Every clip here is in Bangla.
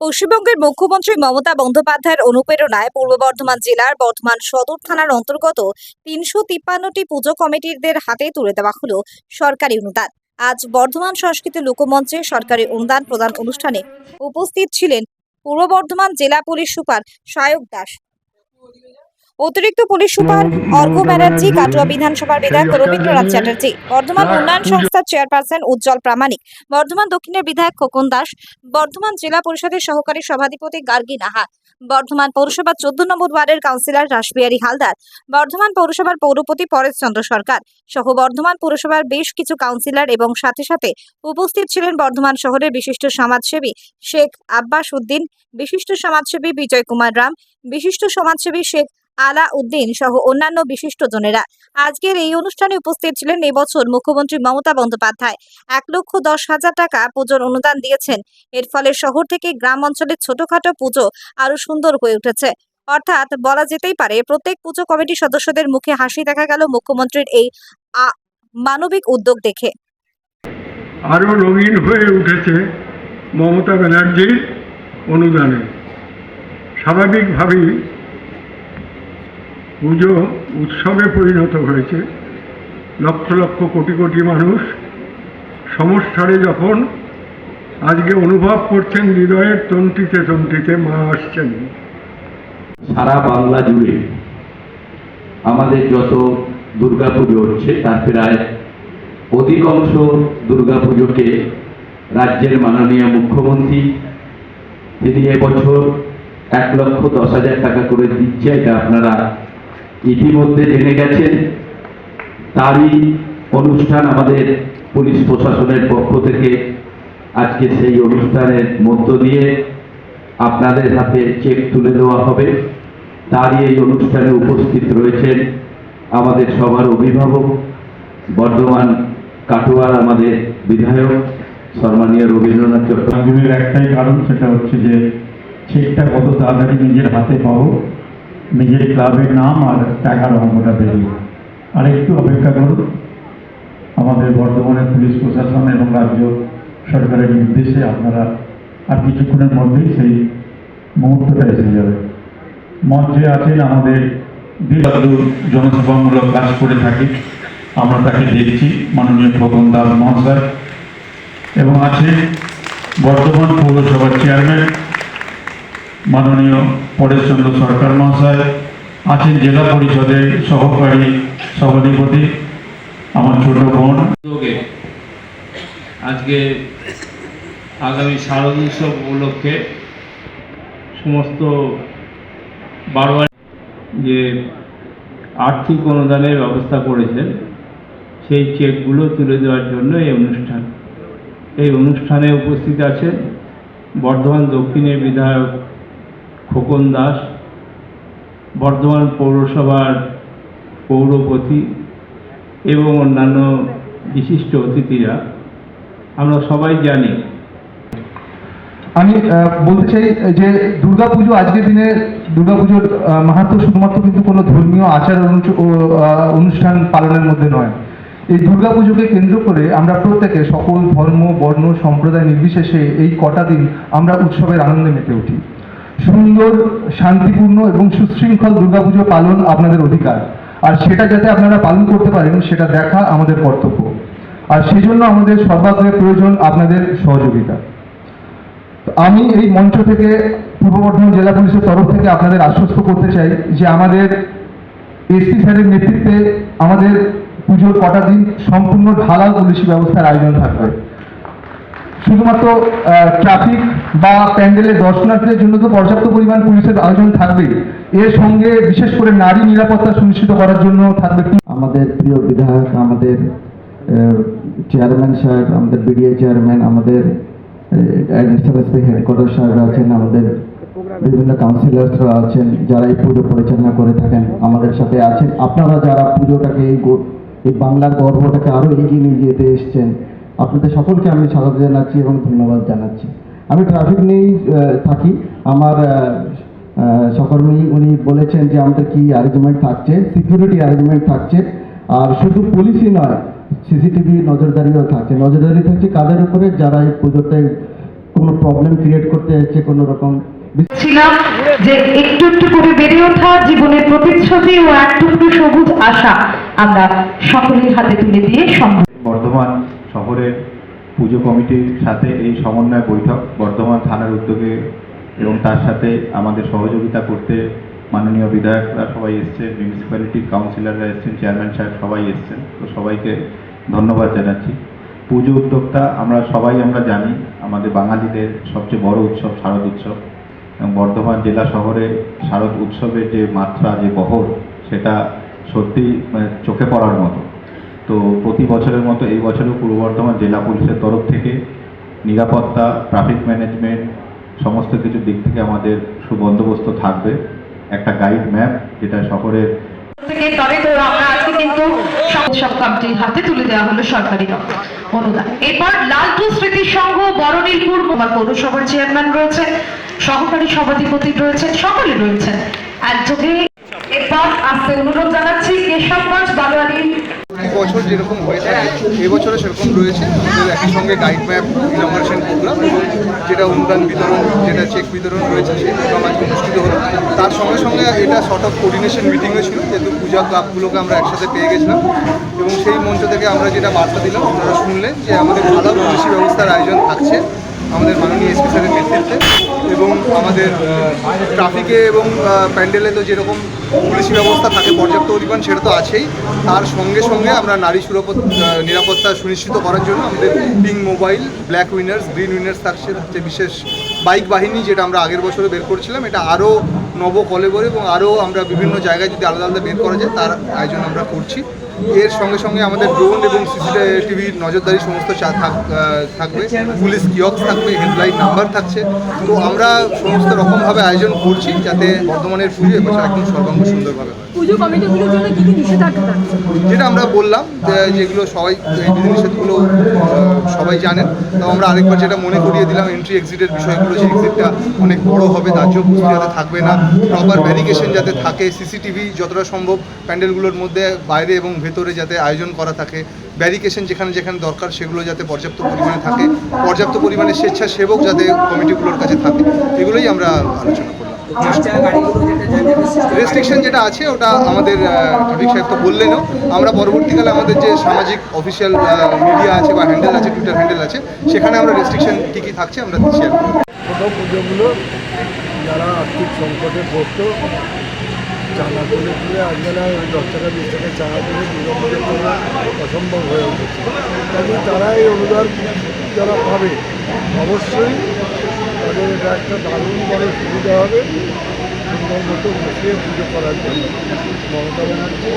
পশ্চিমবঙ্গের মুখ্যমন্ত্রী মমতা বন্দ্যোপাধ্যায়ের অনুপ্রেরণায় পূর্ব বর্ধমান জেলার বর্ধমান সদর থানার অন্তর্গত তিনশো তিপ্পান্নটি পুজো কমিটিদের হাতে তুলে দেওয়া হল সরকারি অনুদান। আজ বর্ধমান সংস্কৃতি লোকমঞ্চে সরকারি অনুদান প্রদান অনুষ্ঠানে উপস্থিত ছিলেন পূর্ব বর্ধমান জেলা পুলিশ সুপার সায়ক দাস। অতিরিক্ত পুলিশ সুপার অর্ঘ ব্যানার্জি, কাটুয়া বিধানসভার বিধায়ক রবীন্দ্রনাথ চ্যাটার্জি, বর্ধমান উন্নয়ন সংস্থার চেয়ারপারসন উজ্জ্বল প্রামাণিক, বর্ধমান দক্ষিণের বিধায়ক খোকন দাস, বর্ধমান জেলা পরিষদের সহকারী সভাধিপতি গার্গী নাহা বর্ধমান পৌরসভার চোদ্দ নম্বর ওয়ার্ডের কাউন্সিলর রাসবিহারী হালদার, বর্ধমান পৌরসভার পৌরপতি পরেশ চন্দ্র সরকার সহ বর্ধমান পৌরসভার বেশ কিছু কাউন্সিলর এবং সাথে সাথে উপস্থিত ছিলেন বর্ধমান শহরের বিশিষ্ট সমাজসেবী শেখ আব্বাস উদ্দিন, বিশিষ্ট সমাজসেবী বিজয় কুমার রাম, বিশিষ্ট সমাজসেবী শেখ আলা উদ্দিন সহ অন্যান্য বিশিষ্টজনেরা আজকের এই অনুষ্ঠানে উপস্থিত ছিলেন এবছর মুখ্যমন্ত্রী মমতা বন্দ্যোপাধ্যায়। এক লক্ষ দশ হাজার টাকা পুজোর অনুদান দিয়েছেন। এর ফলে শহর থেকে গ্রাম অঞ্চলের ছোটখাটো পুজো আরও সুন্দর হয়ে উঠেছে। অর্থাৎ বলা যেতেই পারে, প্রত্যেক পুজো কমিটির সদস্যদের মুখে হাসি দেখা গেল মুখ্যমন্ত্রীর এই মানবিক উদ্যোগ দেখে। আরও রঙিন হয়ে উঠেছে মমতা ব্যানার্জির অনুদানে। স্বাভাবিকভাবেই পুজো উৎসবে পরিণত হয়েছে। লক্ষ লক্ষ কোটি কোটি মানুষ সমস্যারে যখন আজকে অনুভব করছেন হৃদয়ের তন্টিতে তন্টিতে মা আসছেন। সারা বাংলা জুড়ে আমাদের যত দুর্গাপুজো হচ্ছে, তার প্রায় অধিকাংশ দুর্গাপুজোকে রাজ্যের মাননীয় মুখ্যমন্ত্রী তিনি এবছর এক লক্ষ দশ হাজার টাকা করে দিচ্ছে, এটা আপনারা ইতিমধ্যে জেনে গেছেন, তারই অনুষ্ঠান আমাদের পুলিশ প্রশাসনের পক্ষ থেকে আজকে সেই অনুষ্ঠানের মধ্য দিয়ে আপনাদের হাতে চেক তুলে দেওয়া হবে। তারই এই অনুষ্ঠানে উপস্থিত রয়েছেন আমাদের সবার অভিভাবক, বর্ধমান কাটোয়ার আমাদের বিধায়ক, সম্মানীয় রবীন্দ্রনাথ চট্টোপাধ্যায়। একটাই কারণ সেটা হচ্ছে যে, চেকটা কত তাড়াতাড়ি নিজের হাতে পাবো। নিজের ক্লাবের নাম আর টাকার অঙ্কটা বেরিয়ে আর একটু অপেক্ষা করুন। আমাদের বর্তমানে পুলিশ প্রশাসন এবং রাজ্য সরকারের নির্দেশে আপনারা আর কিছুক্ষণের মধ্যেই সেই মুহূর্তটা এসে যাবে। মঞ্চে আছেন আমাদের জনসভামূলক কাজ করে থাকি। আমরা তাকে দেখছি, মাননীয় খোকন দাস মহাশয়। এবং আছে বর্তমান পৌরসভার চেয়ারম্যান মাননীয় পরেশচন্দ্র সরকার মহাশয় আছেন জেলা পরিষদের সহকারী সভাধিপতি, আমার ছোট বোন। আজকে আগামী শারদ উৎসব উপলক্ষে সমস্ত বারোয়ারি যে আর্থিক অনুদানের ব্যবস্থা করেছেন, সেই চেকগুলো তুলে দেওয়ার জন্য এই অনুষ্ঠান। এই অনুষ্ঠানে উপস্থিত আছেন বর্ধমান দক্ষিণের বিধায়ক খোকন দাস বর্ধমান পৌরসভার পৌরপতি এবং অন্যান্য বিশিষ্ট অতিথিরা। আমরা সবাই জানি। আমি বলতে চাই যে দুর্গাপুজো আজকের দিনে দুর্গাপুজোর আহ, মাহাত্ম্য শুধুমাত্র কিন্তু কোনো ধর্মীয় আচার অনুষ্ঠান পালনের মধ্যে নয়। এই দুর্গাপুজোকে কেন্দ্র করে আমরা প্রত্যেকে সকল ধর্ম বর্ণ সম্প্রদায় নির্বিশেষে এই কটা দিন আমরা উৎসবের আনন্দে মেতে উঠি। সুন্দর, শান্তিপূর্ণ এবং সুশৃঙ্খল দুর্গাপুজো পালন আপনাদের অধিকার। আর সেটা যাতে আপনারা পালন করতে পারেন, সেটা দেখা আমাদের কর্তব্য। আর সেই জন্য আমাদের সর্বাগ্রে প্রয়োজন আপনাদের সহযোগিতা। আমি এই মঞ্চ থেকে পূর্ব বর্ধমান জেলা পুলিশের তরফ থেকে আপনাদের আশ্বস্ত করতে চাই যে আমাদের এসপি স্যারের নেতৃত্বে আমাদের পুজোর কটা দিন সম্পূর্ণ ঢালাও পুলিশি ব্যবস্থার আয়োজন থাকবে। শুধুমাত্র ট্রাফিক বা প্যান্ডেলের দর্শনার্থীদের জন্য তো পর্যাপ্ত পরিমাণ পুলিশের আয়োজন থাকবে। এর সঙ্গে বিশেষ করে নারী নিরাপত্তা সুনিশ্চিত করার জন্য থাকবে আমাদের প্রিয় বিধায়ক, আমাদের চেয়ারম্যান সাহেব, আমাদের বিডিএ চেয়ারম্যান আমাদের হেডকোয়ার্টার সাহেব আছেন, আমাদের বিভিন্ন কাউন্সিলরসরা আছেন, যারা এই পুজো পরিচালনা করে থাকেন, আমাদের সাথে আছেন। আপনারা যারা পুজোটাকে এই বাংলার গর্বটাকে আরও এগিয়ে নিয়ে যেতে এসছেন আপনাদের সকলকে আমি স্বাগত জানাচ্ছি এবং ধন্যবাদ জানাচ্ছি। আমি ট্রাফিক নিয়েই থাকি। আমার সহকর্মী উনি বলেছেন যে আমাদের কি অ্যারেঞ্জমেন্ট থাকছে সিকিউরিটি অ্যারেঞ্জমেন্ট থাকছে। আর শুধু পুলিশই নয় সিসিটিভি নজরদারিও থাকছে। নজরদারি থাকছে কাদের উপরে? যারা এই পুজোতে কোনো প্রবলেম ক্রিয়েট করতে যাচ্ছে কোনো রকম ছিলাম যে একটু একটু করে বেড়ে ওঠা জীবনের প্রতিশ্রুতি ও একটু সবুজ আশা আমরা সকলের হাতে তুলে দিয়ে সম্ভব। বর্ধমান শহরের পুজো কমিটির সাথে এই সমন্বয় বৈঠক বর্ধমান থানার উদ্যোগে এবং তার সাথে আমাদের সহযোগিতা করতে মাননীয় বিধায়করা সবাই এসছেন মিউনিসিপ্যালিটির কাউন্সিলররা এসছেন চেয়ারম্যান সাহেব সবাই এসছেন। তো সবাইকে ধন্যবাদ জানাচ্ছি। পুজো উদ্যোক্তা আমরা সবাই আমরা জানি, আমাদের বাঙালিদের সবচেয়ে বড় উৎসব শারদ উৎসব। এবং বর্ধমান জেলা শহরে শারদ উৎসবের যে মাত্রা, যে বহর, সেটা সত্যি মানে চোখে পড়ার মতো। তো প্রতি বছরের মতো এই বছরও পূর্ব বর্ধমান জেলা পুলিশের তরফ থেকে নিরাপত্তা ট্রাফিক ম্যানেজমেন্ট সমস্ত কিছু দিক থেকে আমাদের সুবন্দোবস্ত থাকবে। একটা গাইড ম্যাপ যেটা শহরের আজকে হাতে তুলে সরকারি পৌরসভার চেয়ারম্যান রয়েছে, সহকারী সভাধিপতি রয়েছেন। রয়েছেন এরপর আসতে অনুরোধ জানাচ্ছি, কেশবগঞ্জ বছর যেরকম হয়ে থাকে, এবছরও সেরকম রয়েছে। আমাদের একই সঙ্গে গাইড ম্যাপ ইনগ্রেশন প্রোগ্রাম এবং যেটা অনুদান বিতরণ, যেটা চেক বিতরণ রয়েছে, সেই প্রোগ্রাম আজকে অনুষ্ঠিত হলো। তার সঙ্গে সঙ্গে এটা শর্ট অফ কোর্ডিনেশন মিটিংও ছিল, যেহেতু পূজা ক্লাবগুলোকে আমরা একসাথে পেয়ে গেছিলাম। এবং সেই মঞ্চ থেকে আমরা যেটা বার্তা দিলাম, আপনারা শুনলেন যে আমাদের ভালো পুলিশি ব্যবস্থার আয়োজন থাকছে। আমাদের মাননীয় এসপি স্যারের নেতৃত্বে এবং আমাদের ট্রাফিকে এবং প্যান্ডেলে তো যেরকম পুলিশি ব্যবস্থা থাকে, পর্যাপ্ত পরিমাণ, সেটা তো আছেই। তার সঙ্গে সঙ্গে আমরা নারী সুরক্ষা নিরাপত্তা সুনিশ্চিত করার জন্য আমাদের pink mobile, black winners, green winners থাকছে হচ্ছে বিশেষ বাইক বাহিনী যেটা আমরা আগের বছরে বের করছিলাম, এটা আরও নব কলেবরে এবং আরও আমরা বিভিন্ন জায়গায় যদি আলাদা আলাদা বের করা যায়, তার আয়োজন আমরা করছি। এর সঙ্গে সঙ্গে আমাদের ড্রোন এবং সিসিটিভির নজরদারি সমস্ত থাকবে। পুলিশ কিয়ক্স থাকবে হেল্পলাইন নাম্বার থাকছে। তো আমরা সমস্ত রকমভাবে আয়োজন করছি যাতে বর্ধমানের পুজো এবছর একদম সর্বাঙ্গ সুন্দরভাবে হয়। যেটা আমরা বললাম যেগুলো সবাই এই বিধিনিষেধগুলো সবাই জানেন। তো আমরা আরেকবার যেটা মনে করিয়ে দিলাম এন্ট্রি এক্সিটের বিষয়গুলো যে এক্সিটটা অনেক বড় হবে তার জন্য যাতে থাকবে না। প্রপার ব্যারিকেশন যাতে থাকে সিসিটিভি যতটা সম্ভব প্যান্ডেলগুলোর মধ্যে বাইরে এবং ভেতরে যাতে আয়োজন করা থাকে ব্যারিকেশন যেখানে যেখানে দরকার সেগুলো যাতে পর্যাপ্ত পরিমাণে থাকে, পর্যাপ্ত পরিমাণে স্বেচ্ছাসেবক যাতে কমিটিগুলোর কাছে থাকে, এগুলোই আমরা আলোচনা করলাম। রেস্ট্রিকশন যেটা আছে, ওটা আমাদের ট্রাফিক সাহেব তো বললেনও, আমরা পরবর্তীকালে আমাদের যে সামাজিক অফিসিয়াল মিডিয়া আছে বা হ্যান্ডেল আছে টুইটার হ্যান্ডেল আছে, সেখানে আমরা রেস্ট্রিকশন কী থাকছে আমরা শেয়ার ছোটো পুজোগুলো যারা আর্থিক সংকটে পড়তো চাঁদা তুলে তুলে আজকে না ওই দশ টাকা, বিশ টাকা চাঁদা তুলে দুর্গা পুজো করা অসম্ভব হয়ে উঠেছে। কাজে তারা এই অনুদান যারা পাবে, অবশ্যই তাদের এটা একটা দারুণ বড় সুবিধা হবে। সুন্দর মতো বসিয়ে পুজো করার জন্য। মমতা ব্যানার্জি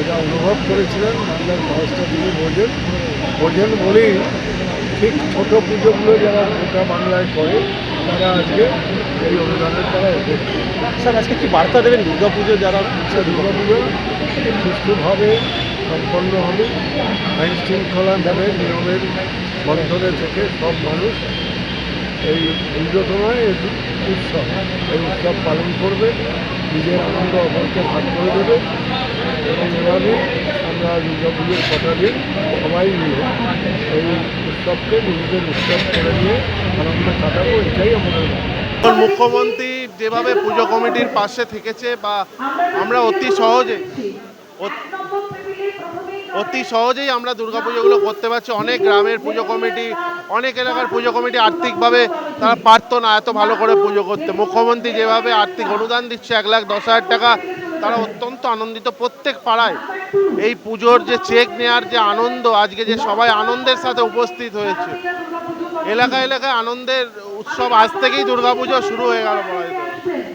এটা অনুভব করেছিলেন, বাংলার মানুষটা তিনি বোঝেন বোঝেন বলেই ঠিক ছোটো পুজোগুলো যারা গোটা বাংলায় করে তারা আজকে। এই অনুদানের স্যার আজকে কি বার্তা দেবেন দুর্গা পুজো যারা দুর্গা পুজো হবে সম্পন্ন হবে। আইন শৃঙ্খলাভাবে নিয়মের বন্ধনে থেকে সব মানুষ এই সময় এই উৎসব এই উৎসব পালন করবে। নিজের আনন্দ অপরকে ভাগ করে দেবে। এবং এভাবে আমরা দুর্গা পুজোর কথা দিন সবাই মিলে এই উৎসবকে নিজেদের উৎসব করে নিয়ে আনন্দ কাটাবো, এটাই আমাদের মুখ্যমন্ত্রী যেভাবে পুজো কমিটির পাশে থেকেছে বা আমরা অতি সহজে অত- সহজেই আমরা দুর্গাপুজোগুলো করতে পারছি। অনেক গ্রামের পুজো কমিটি, অনেক এলাকার পুজো কমিটি আর্থিকভাবে তারা পারতো না এত ভালো করে পুজো করতে। মুখ্যমন্ত্রী যেভাবে আর্থিক অনুদান দিচ্ছে, এক লাখ দশ হাজার টাকা, তারা অত্যন্ত আনন্দিত। প্রত্যেক পাড়ায় এই পুজোর যে চেক নেওয়ার যে আনন্দ, আজকে যে সবাই আনন্দের সাথে উপস্থিত হয়েছে। এলাকা এলাকায় আনন্দের উৎসব আজ থেকেই দুর্গাপুজো শুরু হয়ে গেল বলা যেতে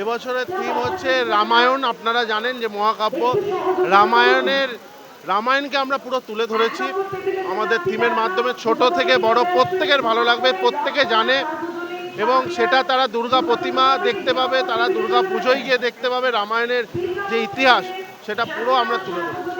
এবছরের থিম হচ্ছে রামায়ণ। আপনারা জানেন যে মহাকাব্য রামায়ণের রামায়ণকে আমরা পুরো তুলে ধরেছি। আমাদের থিমের মাধ্যমে ছোট থেকে বড় প্রত্যেকের ভালো লাগবে, প্রত্যেকে জানে। এবং সেটা তারা দুর্গা প্রতিমা দেখতে পাবে, তারা দুর্গা পুজোয় গিয়ে দেখতে পাবে রামায়ণের যে ইতিহাস, সেটা পুরো আমরা তুলে ধরেছি।